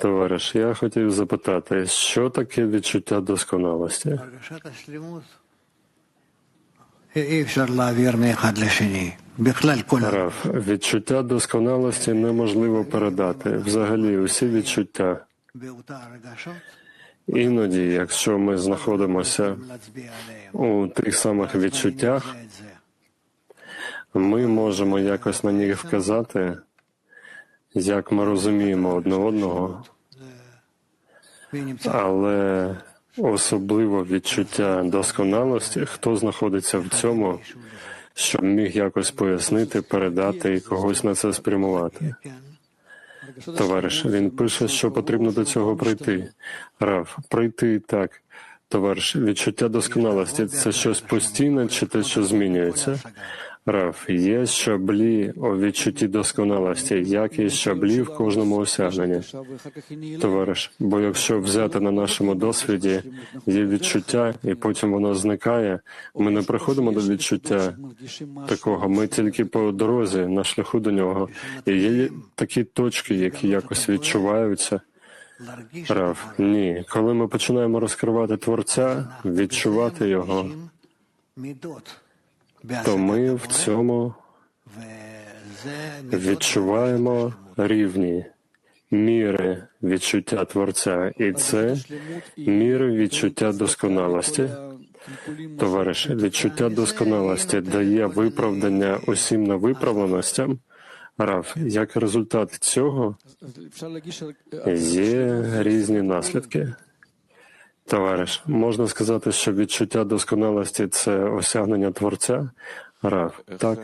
Товариш, я хотів запитати, що таке відчуття досконалості? Раф, відчуття досконалості неможливо передати. Взагалі, усі відчуття. Іноді, якщо ми знаходимося у тих самих відчуттях, ми можемо якось на них вказати як ми розуміємо одне одного, але особливо відчуття досконалості, хто знаходиться в цьому, щоб міг якось пояснити, передати і когось на це спрямувати. Товариш, він пише, що потрібно до цього прийти. Раф, прийти так. Товариш, відчуття досконалості це щось постійне чи те, що змінюється. Раф, є шаблі у відчутті досконалості, як і щаблі в кожному осягненні. Товариш, бо якщо взяти на нашому досвіді є відчуття, і потім воно зникає, ми не приходимо до відчуття такого. Ми тільки по дорозі, на шляху до нього. І є такі точки, які якось відчуваються. Раф, ні, коли ми починаємо розкривати творця, відчувати його то ми в цьому відчуваємо рівні міри відчуття Творця, і це міри відчуття досконалості. товариш відчуття досконалості дає виправдання усім невиправленостям. Рав, як результат цього є різні наслідки. Товариш, можна сказати, що відчуття досконалості це осягнення творця. Раф, так,